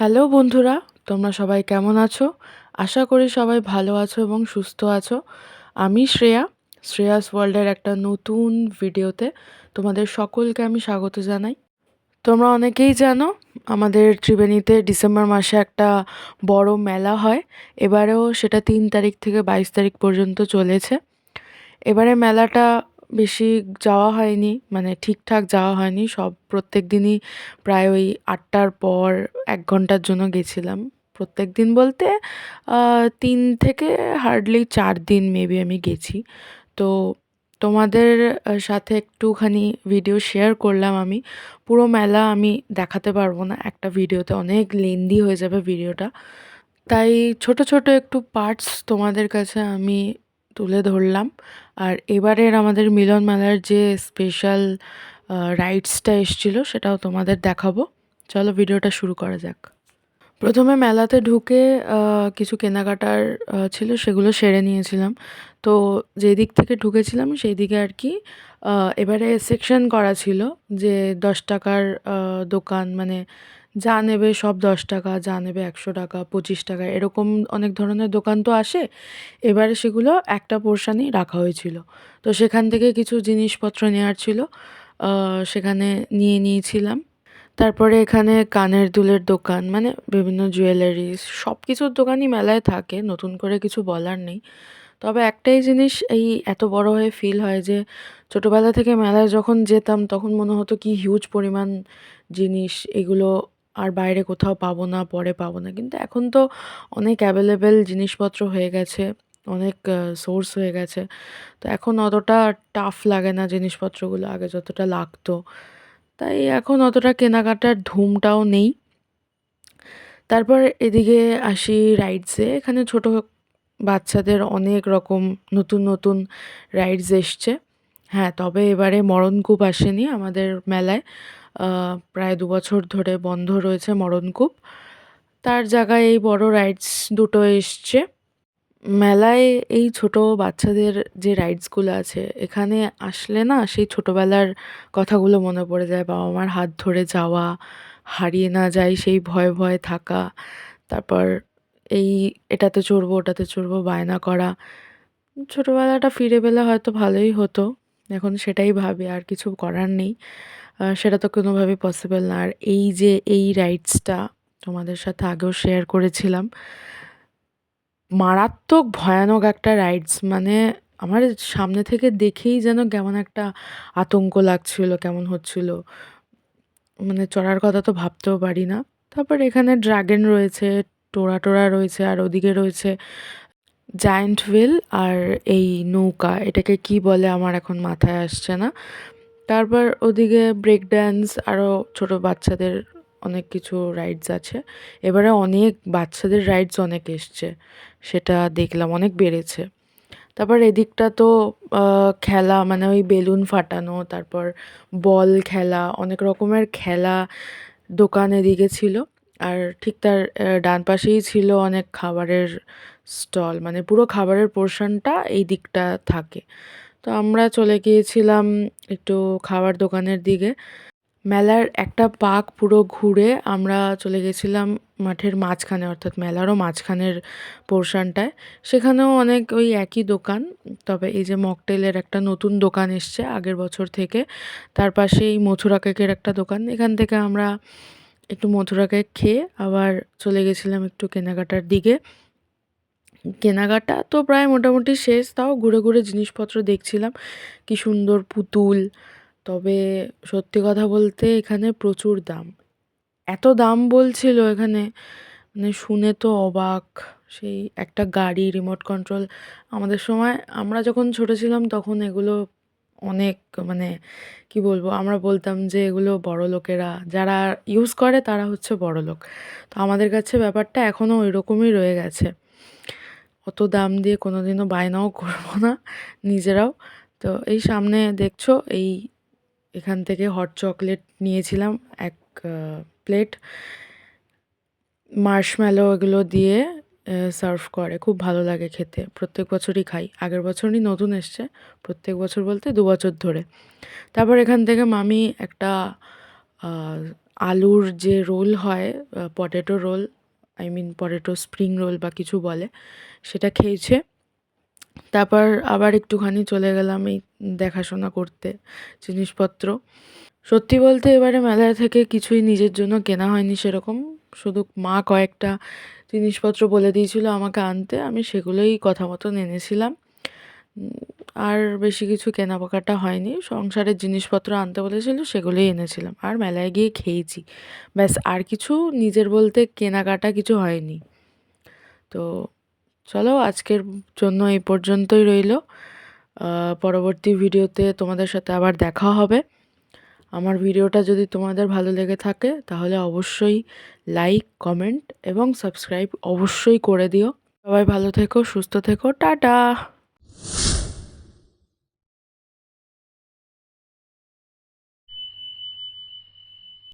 Hello বন্ধুরা, তোমরা সবাই কেমন আছো? আশা করি সবাই ভালো আছো এবং সুস্থ আছো। আমি শ্রেয়া, শ্রেয়াস ওয়ার্ল্ডের একটা নতুন ভিডিওতে তোমাদের সকলকে আমি স্বাগত জানাই। তোমরা অনেকেই জানো, আমাদের ত্রিবেণীতে ডিসেম্বর মাসে একটা বড় মেলা হয়। এবারেও সেটা তিন তারিখ থেকে বাইশ তারিখ পর্যন্ত চলেছে। এবারে মেলাটা বেশি যাওয়া হয়নি মানে ঠিকঠাক যাওয়া হয়নি, সব প্রত্যেক দিনই প্রায় ওই আটটার পর এক ঘণ্টার জন্য গেছিলাম। প্রত্যেক দিন বলতে তিন থেকে হার্ডলি চার দিন মেবি আমি গেছি। তো তোমাদের সাথে একটুখানি ভিডিও শেয়ার করলাম আমি। পুরো মেলা আমি দেখাতে পারব না, একটা ভিডিওতে অনেক লেন্দি হয়ে যাবে ভিডিওটা তাই ছোট ছোট একটু পার্টস তোমাদের কাছে আমি তুলে ধরলাম। আর এবারের আমাদের মিলন মেলার যে স্পেশাল রাইডসটা এসছিল সেটাও তোমাদের দেখাবো। চলো ভিডিওটা শুরু করা যাক। প্রথমে মেলাতে ঢুকে কিছু কেনাকাটার ছিল সেগুলো সেরে নিয়েছিলাম। তো যেই দিক থেকে ঢুকেছিলাম সেই দিকে আর কি এবারে সেকশন করা ছিল যে দশ টাকার দোকান মানে যা নেবে সব দশ টাকা, যা নেবে একশো টাকা, পঁচিশ টাকা, এরকম অনেক ধরনের দোকান তো আসে। এবারে সেগুলো একটা পোর্শানই রাখা হয়েছিল। তো সেখান থেকে কিছু জিনিসপত্র নেওয়ার ছিল সেখানে নিয়ে নিয়েছিলাম। তারপরে এখানে কানের দুলের দোকান মানে বিভিন্ন জুয়েলারিস সব কিছুর দোকানই মেলায় থাকে, নতুন করে কিছু বলার নেই। তবে একটাই জিনিস এই এত বড় হয়ে ফিল হয় যে, ছোটোবেলা থেকে মেলায় যখন যেতাম তখন মনে হতো কি হিউজ পরিমাণ জিনিস, এগুলো আর বাইরে কোথাও পাবো না, পরে পাবো না। কিন্তু এখন তো অনেক অ্যাভেলেবেল জিনিসপত্র হয়ে গেছে, অনেক সোর্স হয়ে গেছে। তো এখন অতটা টাফ লাগে না জিনিসপত্রগুলো আগে যতটা লাগতো। তাই এখন অতটা কেনাকাটার ধুমটাও নেই। তারপর এদিকে আসি রাইডসে এখানে ছোট বাচ্চাদের অনেক রকম নতুন নতুন রাইডস এসছে। হ্যাঁ তবে এবারে মরণকূপ আসেনি আমাদের মেলায়। প্রায় দু বছর ধরে বন্ধ রয়েছে মরণকূপ। তার জায়গায় এই বড় রাইডস দুটো এসছে। মেলায় এই ছোট বাচ্চাদের যে রাইডসগুলো আছে, এখানে আসলে না সেই ছোটোবেলার কথাগুলো মনে পড়ে যায়, বাবা মার হাত ধরে যাওয়া, হারিয়ে না যায় সেই ভয়ে ভয়ে থাকা, তারপর এই এটাতে চড়বো, ওটাতে চড়বো, বায়না করা। ছোটোবেলাটা ফিরে পেলে হয়তো ভালোই হতো, এখন সেটাই ভাবি, আর কিছু করার নেই। সেটা তো কোনোভাবেই পসিবল না। আর এই যে এই রাইডসটা তোমাদের সাথে আগেও শেয়ার করেছিলাম, মারাত্মক ভয়ানক একটা রাইডস মানে আমার সামনে থেকে দেখেই যেন কেমন একটা আতঙ্ক লাগছিল, কেমন হচ্ছিল। মানে চড়ার কথা তো ভাবতেও পারি না। তারপর এখানে ড্রাগন রয়েছে, টোরা টোরা রয়েছে, আর ওদিকে রয়েছে জায়েন্ট হুইল আর এই নৌকা। এটাকে কি বলে আমার এখন মাথায় আসছে না। তারপর ওদিকে ব্রেক ড্যান্স আরও ছোটো বাচ্চাদের অনেক কিছু রাইডস আছে। এবারে অনেক বাচ্চাদের রাইডস অনেক এসছে, সেটা দেখলাম, অনেক বেড়েছে। তারপর এদিকটা তো খেলা মানে ওই বেলুন ফাটানো, তারপর বল খেলা, অনেক রকমের খেলা দোকান এদিকে ছিল। আর ঠিক তার ডান পাশেই ছিল অনেক খাবারের স্টল মানে পুরো খাবারের পোর্শনটা এই দিকটা থাকে। তো আমরা চলে গিয়েছিলাম একটু খাবার দোকানের দিকে। মেলার একটা পাক পুরো ঘুরে আমরা চলে গেছিলাম মাঠের মাঝখানে, অর্থাৎ মেলারও মাঝখানের পোর্শনটায়। সেখানেও অনেক ওই একই দোকান, তবে এই যে মকটেলের একটা নতুন দোকান এসছে আগের বছর থেকে। তার পাশে এই মথুরা কেকের একটা দোকান। এখান থেকে আমরা একটু মথুরা কেক খেয়ে আবার চলে গেছিলাম একটু কেনাকাটার দিকে। কেনাকাটা। তো প্রায় মোটামুটি শেষ, তাও ঘুরে ঘুরে জিনিসপত্র দেখছিলাম। কি সুন্দর পুতুল। তবে সত্যি কথা বলতে এখানে প্রচুর দাম। এত দাম বলছিল এখানে মানে শুনে তো অবাক। সেই একটা গাড়ি রিমোট কন্ট্রোল আমাদের সময় আমরা যখন ছোটো ছিলাম তখন এগুলো অনেক মানে কি বলব, আমরা বলতাম যে এগুলো বড় লোকেরা, যারা ইউজ করে তারা হচ্ছে বড় লোক। তো আমাদের কাছে ব্যাপারটা এখনও ওই রয়ে গেছে। অত দাম দিয়ে কোনো দিনও বায়নাও করব না নিজেরাও। তো এই সামনে দেখছ, এই এখান থেকে হট চকলেট নিয়েছিলাম এক প্লেট মার্শম্যালো এগুলো দিয়ে সার্ভ করে। খুব ভালো লাগে খেতে। প্রত্যেক বছরই খাই। আগের বছরই নতুন এসছে, প্রত্যেক বছর বলতে দু বছর ধরে। তারপর এখান থেকে মামি একটা আলুর যে রোল হয় potato roll I mean potato spring roll বা কিছু বলে, সেটা খেয়েছে। তারপর আবার একটুখানি চলে গেলাম এই দেখাশোনা করতে, জিনিসপত্র। সত্যি বলতে এবারে মেলা থেকে কিছুই নিজের জন্য কেনা হয়নি সেরকম। শুধু মা কয়েকটা জিনিসপত্র বলে দিয়েছিল আমাকে আনতে, আমি সেগুলোই কথা মতন এনেছিলাম। আর বেশি কিছু কেনাকাটা হয়নি। সংসারের জিনিসপত্র আনতে বলেছিল, সেগুলোই এনেছিলাম। আর মেলায় গিয়ে খেয়েছি। ব্যাস, আর কিছু নিজের বলতে কেনাকাটা কিছু হয়নি। তো চলো, আজকের জন্য এই পর্যন্তই রইল। পরবর্তী ভিডিওতে তোমাদের সাথে আবার দেখা হবে। আমার ভিডিওটা যদি তোমাদের ভালো লেগে থাকে, তাহলে অবশ্যই লাইক, কমেন্ট এবং সাবস্ক্রাইব অবশ্যই করে দিও। সবাই ভালো থেকো, সুস্থ থেকো, টাটা!